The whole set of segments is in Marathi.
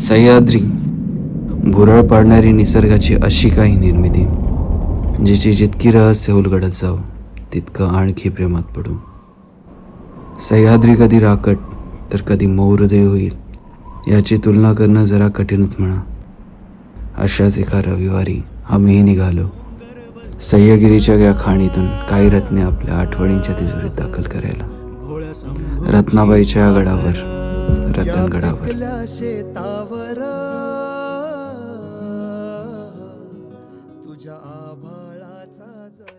सह्याद्री. भुरळ पाडणारी निसर्गाची अशी काही निर्मिती जिची जितकी रहस्य उलगडत जाऊ तितकं आणखी प्रेमात पडू. सह्याद्री कधी राकट तर कधी मौरदय होईल याची तुलना करणं जरा कठीणच म्हणा. अशाच एका रविवारी आम्हीही निघालो. सह्यगिरीच्या या खाणीतून काही रत्ने आपल्या आठवणींच्या तिजोरीत दाखल करायला. रत्नाबाईच्या या गडावर रतनगडावर. शेतावर तुझ्या आभाळाचा जर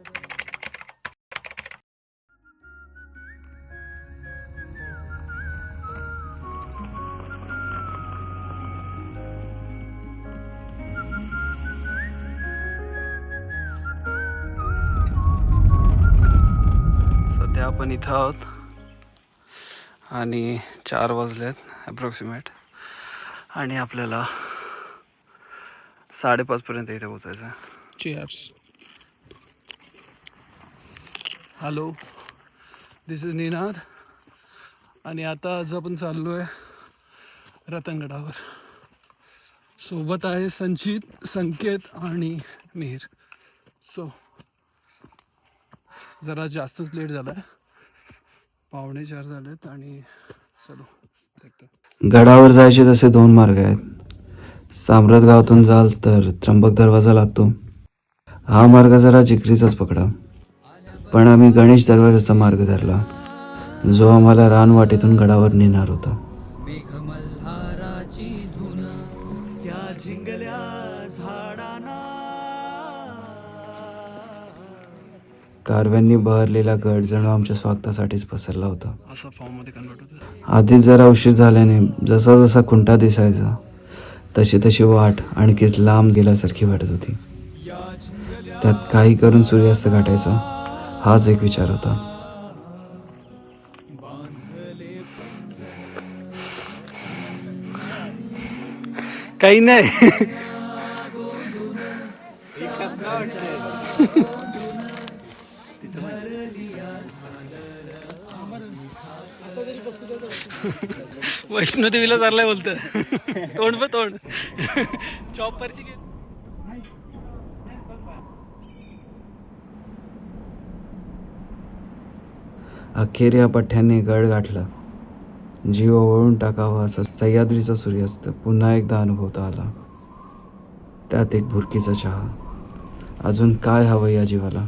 सध्या आपण इथं आहोत. आणि चार वाजले आहेत ॲप्रॉक्सिमेट आणि आपल्याला साडेपाचपर्यंत इथे पोचायचं आहे हॅलो दिस इज निनाद आणि आता आज आपण चाललो आहे रतनगडावर. सोबत आहे संचित संकेत आणि मिहीर सो जरा जास्तच लेट झाला आहे पावणे चार झालेत आणि गडावर जायचे तसे दोन मार्ग आहेत. साम्राट गावातून जाल तर त्र्यंबक दरवाजा लागतो. हा मार्ग जरा जिकरीचाच पकडा. पण आम्ही गणेश दरवाजाचा मार्ग धरला. जो आम्हाला रानवाटेतून गडावर नेणार होता. कारव्यांनी बहरलेला गड जणू आमच्या स्वागतासाठीच पसरला होता. असा फॉर्ममध्ये कन्वर्ट होता आधीच जरा उशीर झाल्याने जसा जसा खुंटा दिसायचा तशी तशी वाट आणखीच लांब गेल्यासारखी वाटत होती. त्यात काही करून सूर्यास्त गाठायचा हाच एक विचार होता. काही नाही. वैष्णोदेवीला चाललाय बोलत. तोंड ब तोंड. चॉपरची अखेर या पठ्ठ्याने गड गाठला. जीव ओळून टाकावा असा सह्याद्रीचा सूर्यास्त पुन्हा एकदा अनुभवता आला. त्यात एक भुरकीचा चहा. अजून काय हवं या जीवाला?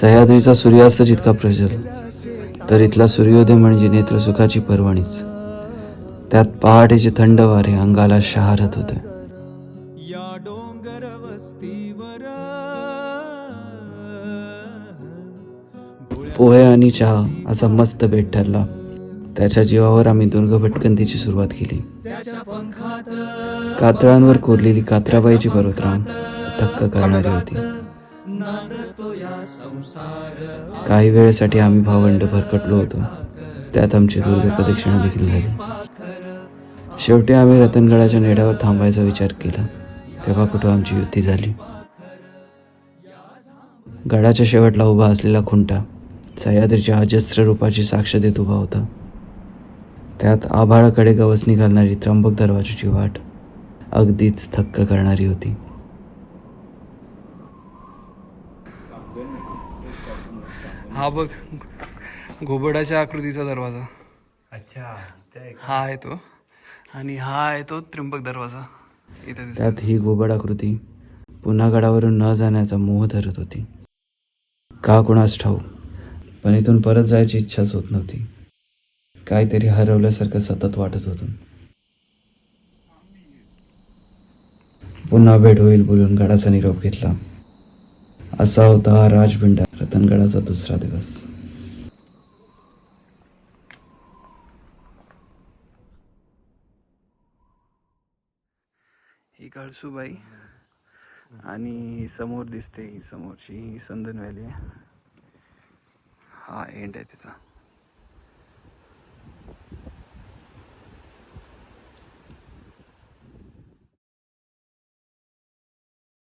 सह्याद्रीचा सूर्यास्त जितका प्रजल तर इथला सूर्योदय म्हणजे नेत्रसुखाची पर्वणीच. त्यात पहाटेचे थंड वारे अंगाला शहारत होते. या डोंगर वस्तीवर पोहे आणि चहा असा मस्त बेट ठरला. त्याच्या जीवावर आम्ही दुर्ग भटकंतीची सुरुवात केली. कातळांवर कोरलेली कात्राबाईची पर्वतराम थक्क करणारी होती. काही वेळेसाठी आम्ही भावंड भरकटलो होतो. त्यात आमची दुर्ग प्रदक्षिणा देखील झाली. शेवटी आम्ही रतनगडाच्या नेड्यावर थांबायचा विचार केला. तेव्हा कुठं आमची युती झाली? गडाच्या शेवटला उभा असलेला खुंटा सह्याद्रीच्या अजस्त्र रूपाची साक्ष देत उभा होता. त्यात आभाळाकडे गवसणी घालणारी त्र्यंबक दरवाजाची वाट अगदीच थक्क करणारी होती. हा बघ घोबडाच्या आकृतीचा दरवाजा. अच्छा हा आहे तो. आणि हा आहे तो त्र्यंबक दरवाजा. इथे त्यात ही घोबड आकृती पुन्हा गडावरून न जाण्याचा मोह धरत होती. का कुणास ठाऊ पण इथून परत जायची इच्छाच होत नव्हती. काहीतरी हरवल्यासारखं सतत वाटत होतं. पुन्हा भेट होईल बोलून गडाचा निरोप घेतला. असा होता राजभिंडा रतनगडाचा दुसरा दिवस. ही काळसूबाई आणि समोर दिसते ही समोरची ही संदन व्हॅली हा एंड आहे त्याचा